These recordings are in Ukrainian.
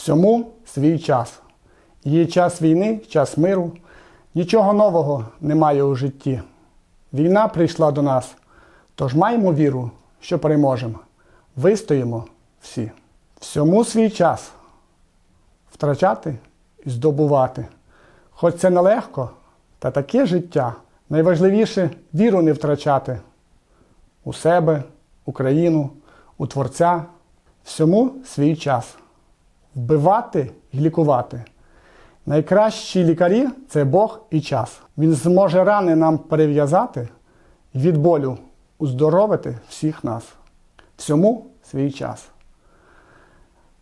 Всьому свій час. Є час війни, час миру. Нічого нового немає у житті. Війна прийшла до нас, тож маємо віру, що переможемо. Вистоїмо всі. Всьому свій час. Втрачати і здобувати. Хоч це нелегко, та таке життя. Найважливіше віру не втрачати у себе, Україну, у Творця. Всьому свій час. Вбивати і лікувати. Найкращі лікарі це Бог і час. Він зможе рани нам перев'язати від болю уздоровити всіх нас. Всьому свій час.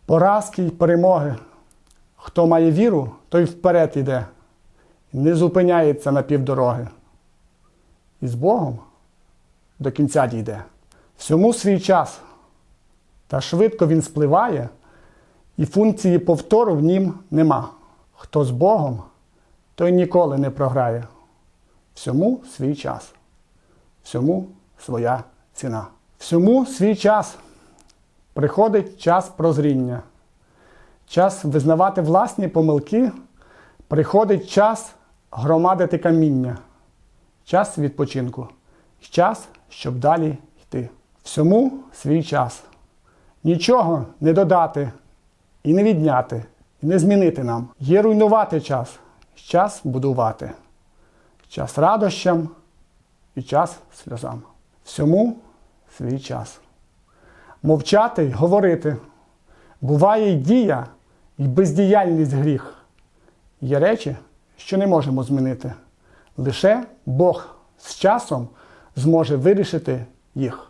Поразки й перемоги. Хто має віру, той вперед іде, не зупиняється на півдороги. І з Богом до кінця дійде. Всьому свій час. Та швидко він спливає, і функції повтору в нім нема. Хто з Богом, той ніколи не програє. Всьому свій час. Всьому своя ціна. Всьому свій час. Приходить час прозріння. Час визнавати власні помилки. Приходить час громадити каміння. Час відпочинку. Час, щоб далі йти. Всьому свій час. Нічого не додати і не відняти, і не змінити нам. Є руйнувати час, час будувати, час радощам і час сльозам. Всьому свій час. Мовчати й говорити. Буває й дія, і бездіяльність гріх. Є речі, що не можемо змінити. Лише Бог з часом зможе вирішити їх.